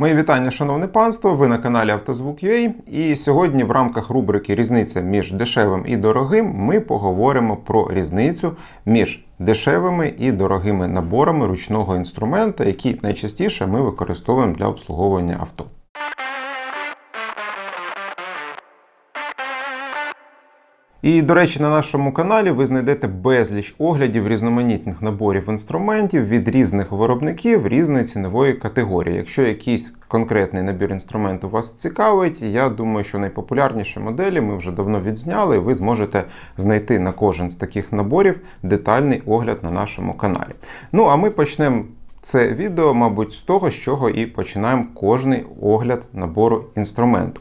Мої вітання, шановне панство. Ви на каналі Автозвук.ua і сьогодні в рамках рубрики Різниця між дешевим і дорогим ми поговоримо про різницю між дешевими і дорогими наборами ручного інструмента, які найчастіше ми використовуємо для обслуговування авто. І, до речі, на нашому каналі ви знайдете безліч оглядів різноманітних наборів інструментів від різних виробників різної цінової категорії. Якщо якийсь конкретний набір інструменту вас цікавить, я думаю, що найпопулярніші моделі ми вже давно відзняли. і Ви зможете знайти на кожен з таких наборів детальний огляд на нашому каналі. Ну а ми почнемо. Це відео, мабуть, з того, з чого і починаємо кожний огляд набору інструменту.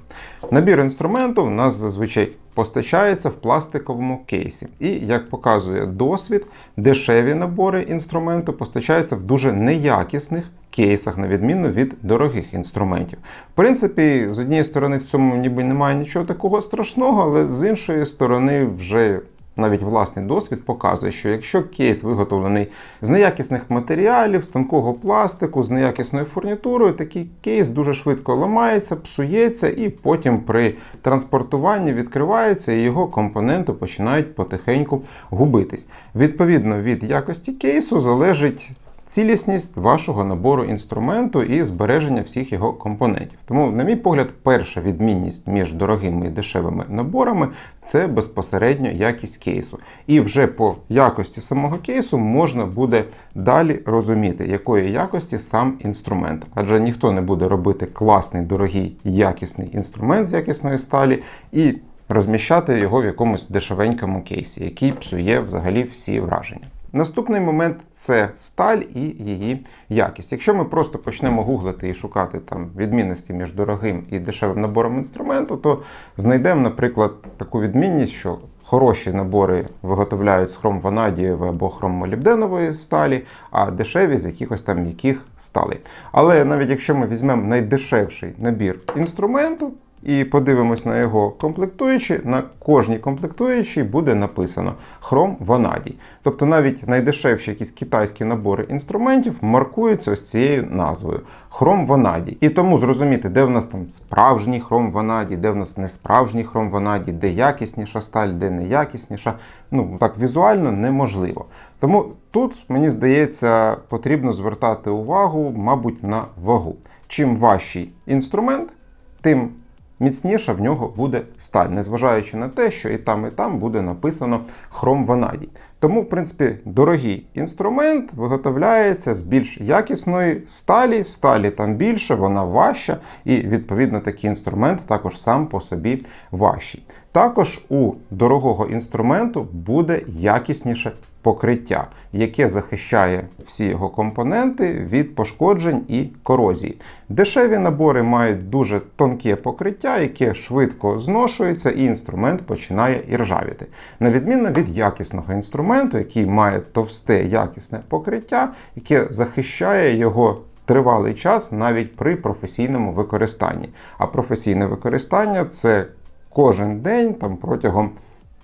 Набір інструменту в нас зазвичай постачається в пластиковому кейсі. І, як показує досвід, дешеві набори інструменту постачаються в дуже неякісних кейсах, на відміну від дорогих інструментів. В принципі, з однієї сторони, в цьому ніби немає нічого такого страшного, але з іншої сторони, вже навіть власний досвід показує, що якщо кейс виготовлений з неякісних матеріалів, з тонкого пластику, з неякісною фурнітурою, такий кейс дуже швидко ламається, псується і потім при транспортуванні відкривається і його компоненти починають потихеньку губитись. Відповідно від якості кейсу залежить. Цілісність вашого набору інструменту і збереження всіх його компонентів. Тому, на мій погляд, перша відмінність між дорогими і дешевими наборами це безпосередньо якість кейсу. І вже по якості самого кейсу можна буде далі розуміти, якої якості сам інструмент. Адже ніхто не буде робити класний, дорогий, якісний інструмент з якісної сталі і розміщати його в якомусь дешевенькому кейсі, який псує взагалі всі враження. Наступний момент це сталь і її якість. Якщо ми просто почнемо гуглити і шукати там відмінності між дорогим і дешевим набором інструменту, то знайдемо, наприклад, таку відмінність, що хороші набори виготовляють з хромванадієвої або хроммолібденової сталі, а дешеві з якихось там м'яких сталей. Але навіть якщо ми візьмемо найдешевший набір інструменту, і подивимось на його комплектуючі, на кожній комплектуючій буде написано хром ванадій. Тобто навіть найдешевші якісь китайські набори інструментів маркуються ось цією назвою хром ванадій. І тому зрозуміти, де в нас там справжній хром ванадій, де в нас не справжній хром ванадій, де якісніша сталь, де неякісніша. Ну так візуально неможливо. Тому тут, мені здається, потрібно звертати увагу, мабуть, на вагу. Чим важчий інструмент, тим міцніша в нього буде сталь, незважаючи на те, що і там, і там буде написано хром ванадій. Тому, в принципі, дорогий інструмент виготовляється з більш якісної сталі, сталі там більше, вона важча, і відповідно такий інструмент також сам по собі важчий. Також у дорогого інструменту буде якісніше покриття, яке захищає всі його компоненти від пошкоджень і корозії. Дешеві набори мають дуже тонке покриття, яке швидко зношується, і інструмент починає іржавіти. На відміну від якісного інструменту, який має товсте якісне покриття, яке захищає його. Тривалий час навіть при професійному використанні. А професійне використання це кожен день там протягом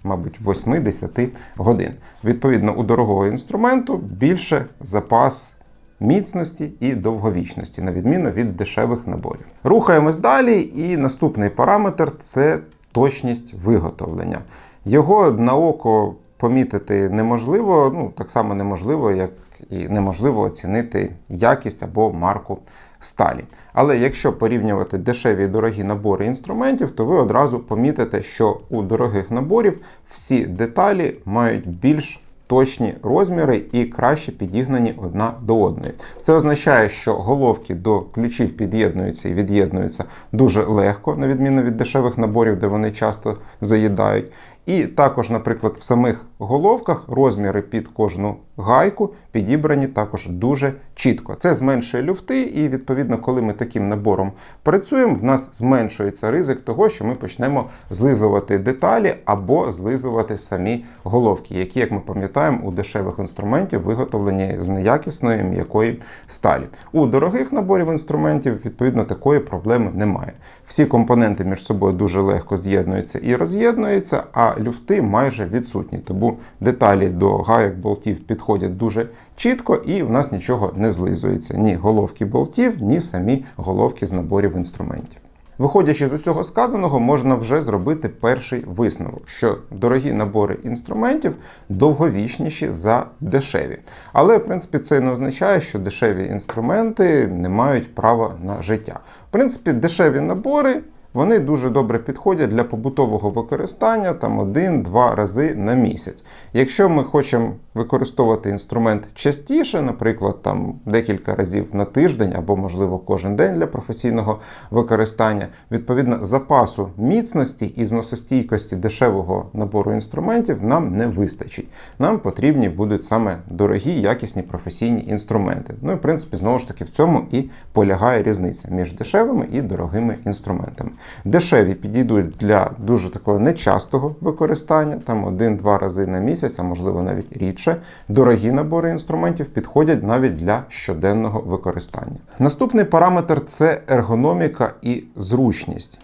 мабуть, 8-10 годин. Відповідно, у дорогого інструменту більше запас. Міцності і довговічності, на відміну від дешевих наборів. Рухаємось далі, і наступний параметр це точність виготовлення. Його на око помітити неможливо, ну так само неможливо, як і неможливо оцінити якість або марку сталі. Але якщо порівнювати дешеві і дорогі набори інструментів, то ви одразу помітите, що у дорогих наборів всі деталі мають більш точні розміри і краще підігнані одна до одної. Це означає, що головки до ключів під'єднуються і від'єднуються дуже легко, на відміну від дешевих наборів, де вони часто заїдають. І також, наприклад, в самих головках розміри під кожну гайку підібрані також дуже чітко. Це зменшує люфти, і відповідно, коли ми таким набором працюємо, в нас зменшується ризик того, що ми почнемо злизувати деталі або злизувати самі головки, які, як ми пам'ятаємо, у дешевих інструментів виготовлені з неякісної м'якої сталі. У дорогих наборів інструментів, відповідно, такої проблеми немає. Всі компоненти між собою дуже легко з'єднуються і роз'єднуються. а люфти майже відсутні. Тому деталі до гайок болтів підходять дуже чітко, і в нас нічого не злизується. Ні головки болтів, ні самі головки з наборів інструментів. Виходячи з усього сказаного, можна вже зробити перший висновок, що дорогі набори інструментів довговічніші за дешеві. Але, в принципі, це не означає, що дешеві інструменти не мають права на життя. В принципі, дешеві набори. Вони дуже добре підходять для побутового використання там один-два рази на місяць. Якщо ми хочемо використовувати інструмент частіше, наприклад, там декілька разів на тиждень або, можливо, кожен день для професійного використання, відповідно, запасу міцності і зносостійкості дешевого набору інструментів нам не вистачить. Нам потрібні будуть саме дорогі, якісні професійні інструменти. Ну і в принципі, знову ж таки, в цьому і полягає різниця між дешевими і дорогими інструментами. Дешеві підійдуть для дуже такого нечастого використання, там один-два рази на місяць, а можливо навіть рідше. Дорогі набори інструментів підходять навіть для щоденного використання. Наступний параметр це ергономіка і зручність.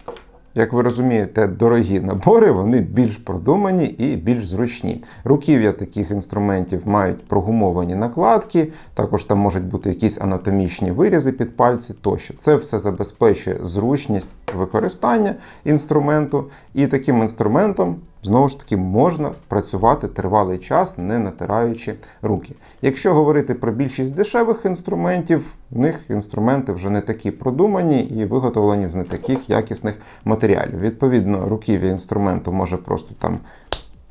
Як ви розумієте, дорогі набори вони більш продумані і більш зручні. Руків'я таких інструментів мають прогумовані накладки, також там можуть бути якісь анатомічні вирізи під пальці тощо. Це все забезпечує зручність використання інструменту, і таким інструментом. Знову ж таки, можна працювати тривалий час, не натираючи руки. Якщо говорити про більшість дешевих інструментів, в них інструменти вже не такі продумані і виготовлені з не таких якісних матеріалів. Відповідно, руків'я інструменту може просто там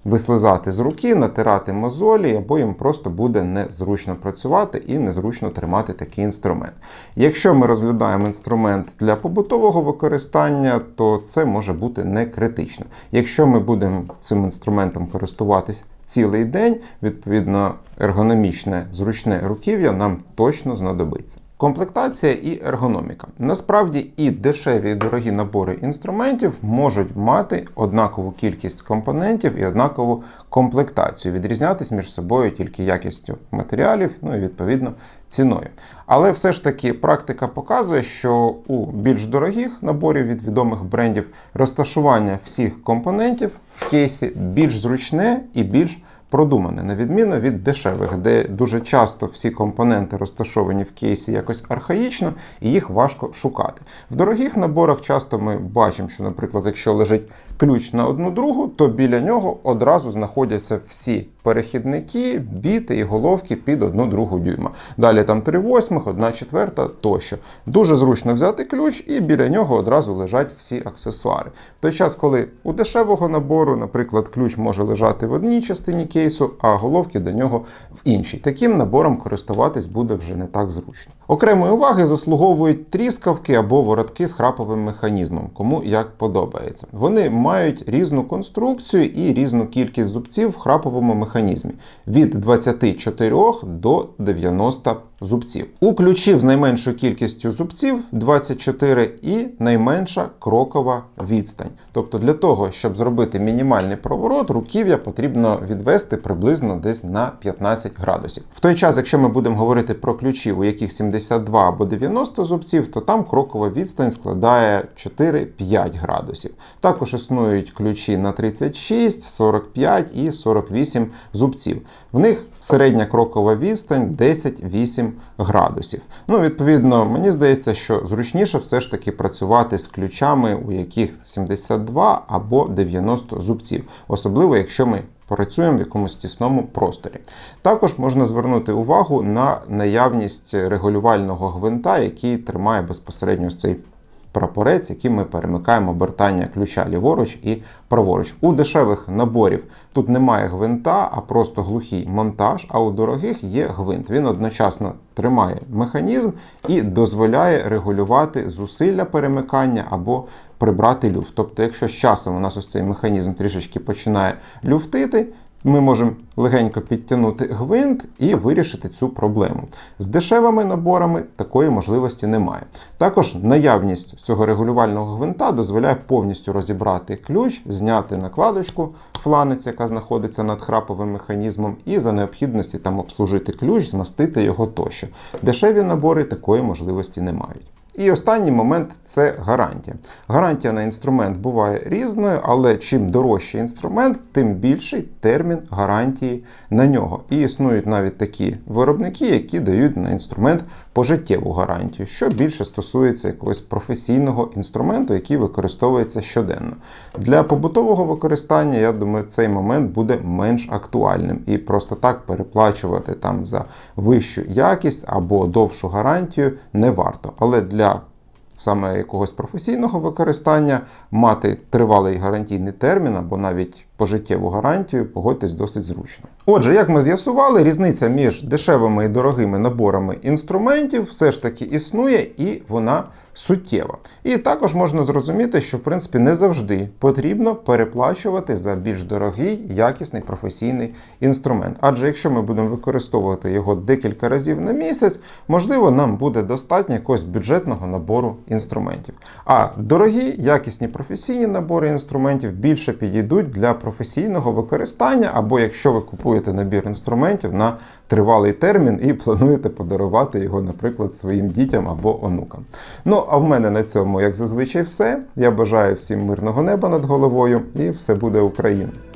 вислизати з руки, натирати мозолі, або їм просто буде незручно працювати і незручно тримати такий інструмент. Якщо ми розглядаємо інструмент для побутового використання, то це може бути не критично. Якщо ми будемо цим інструментом користуватись цілий день, відповідно, ергономічне зручне руків'я нам точно знадобиться. Комплектація і ергономіка. Насправді і дешеві і дорогі набори інструментів можуть мати однакову кількість компонентів і однакову комплектацію, відрізнятись між собою тільки якістю матеріалів, ну і відповідно ціною. Але все ж таки практика показує, що у більш дорогих наборів від відомих брендів розташування всіх компонентів в кейсі більш зручне і більш продумане, на відміну від дешевих, де дуже часто всі компоненти розташовані в кейсі якось архаїчно і їх важко шукати. В дорогих наборах часто ми бачимо, що, наприклад, якщо лежить ключ на одну другу, то біля нього одразу знаходяться всі перехідники, біти і головки під одну другу дюйма. Далі там 3 восьмих, 1 четверта тощо. Дуже зручно взяти ключ, і біля нього одразу лежать всі аксесуари. В той час, коли у дешевого набору, наприклад, ключ може лежати в одній частині а головки до нього в іншій. Таким набором користуватись буде вже не так зручно. Окремої уваги заслуговують тріскавки або воротки з храповим механізмом, кому як подобається. Вони мають різну конструкцію і різну кількість зубців в храповому механізмі від 24 до 90 зубців. У ключів з найменшою кількістю зубців 24 і найменша крокова відстань. Тобто для того, щоб зробити мінімальний проворот, руків'я потрібно відвести приблизно десь на 15 градусів. В той час, якщо ми будемо говорити про ключі, у яких 72 або 90 зубців, то там крокова відстань складає 4-5 градусів. Також існують ключі на 36, 45 і 48 зубців. В них середня крокова відстань 10-8 градусів. Ну, відповідно, мені здається, що зручніше все ж таки працювати з ключами, у яких 72 або 90 зубців, особливо якщо ми працюємо в якомусь тісному просторі. Також можна звернути увагу на наявність регулювального гвинта, який тримає безпосередньо цей прапорець, яким ми перемикаємо обертання ключа ліворуч і праворуч. У дешевих наборів тут немає гвинта, а просто глухий монтаж. А у дорогих є гвинт. Він одночасно тримає механізм і дозволяє регулювати зусилля перемикання або прибрати люфт. Тобто, якщо з часом у нас ось цей механізм трішечки починає люфтити, ми можемо легенько підтягнути гвинт і вирішити цю проблему. З дешевими наборами такої можливості немає. Також наявність цього регулювального гвинта дозволяє повністю розібрати ключ, зняти накладочку, фланець, яка знаходиться над храповим механізмом, і за необхідності там обслужити ключ, змастити його тощо. Дешеві набори такої можливості не мають. І останній момент це гарантія. Гарантія на інструмент буває різною, але чим дорожчий інструмент, тим більший термін гарантії на нього. І існують навіть такі виробники, які дають на інструмент пожиттєву гарантію, що більше стосується якогось професійного інструменту, який використовується щоденно. Для побутового використання, я думаю, цей момент буде менш актуальним і просто так переплачувати там за вищу якість або довшу гарантію не варто. Але для саме якогось професійного використання мати тривалий гарантійний термін або навіть пожиттєву гарантію, погодьтесь досить зручно. Отже, як ми з'ясували, різниця між дешевими і дорогими наборами інструментів все ж таки існує і вона суттєва. І також можна зрозуміти, що в принципі не завжди потрібно переплачувати за більш дорогий якісний професійний інструмент. Адже якщо ми будемо використовувати його декілька разів на місяць, можливо, нам буде достатньо якогось бюджетного набору інструментів. А дорогі якісні професійні набори інструментів більше підійдуть для професійного використання, або якщо ви купуєте набір інструментів на тривалий термін і плануєте подарувати його, наприклад, своїм дітям або онукам. Ну а в мене на цьому, як зазвичай, все. Я бажаю всім мирного неба над головою, і все буде Україна!